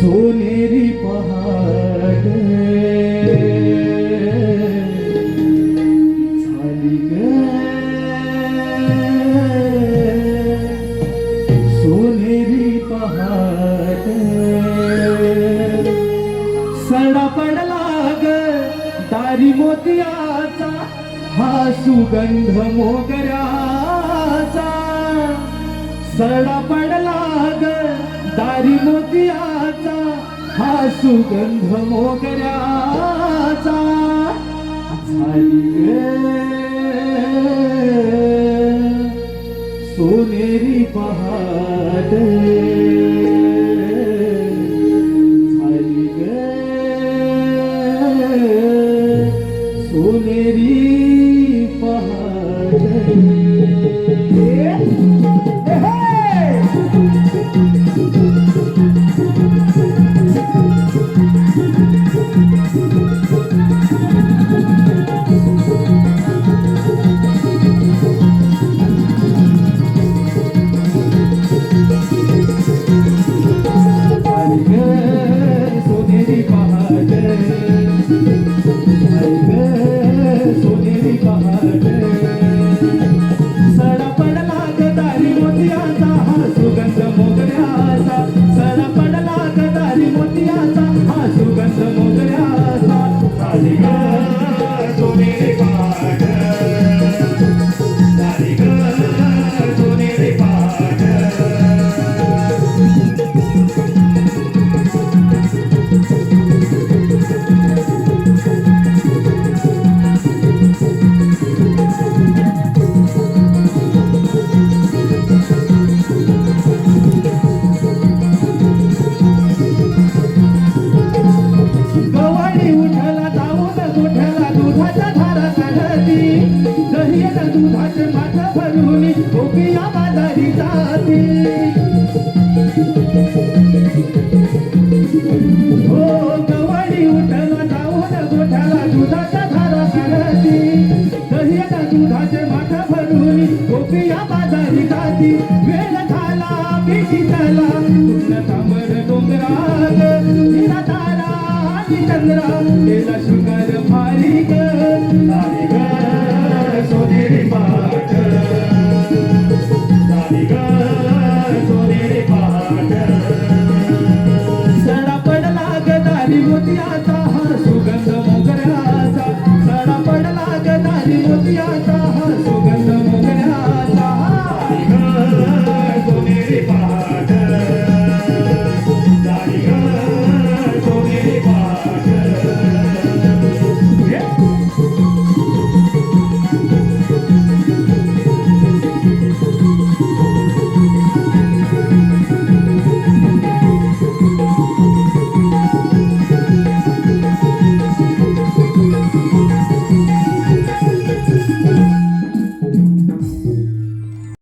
सोनेरी पहाड झाली सोनेरी पहाड सडा पडला ग दारी मोतिया हा सुगंध मोगऱ्याचा. सरडा पडला ग दारी मोतियाचा. हा सुगंध मोगऱ्याचा. झाली सोनेरी पहाड सोनेरी चंद्रा गेला शुगर भारी ग सोनेरी ग सोनेरी सडा पडला ग दारी मोतियाचा सुगंध मोगऱ्याचा. सडा पडला ग दारी मोतियाचा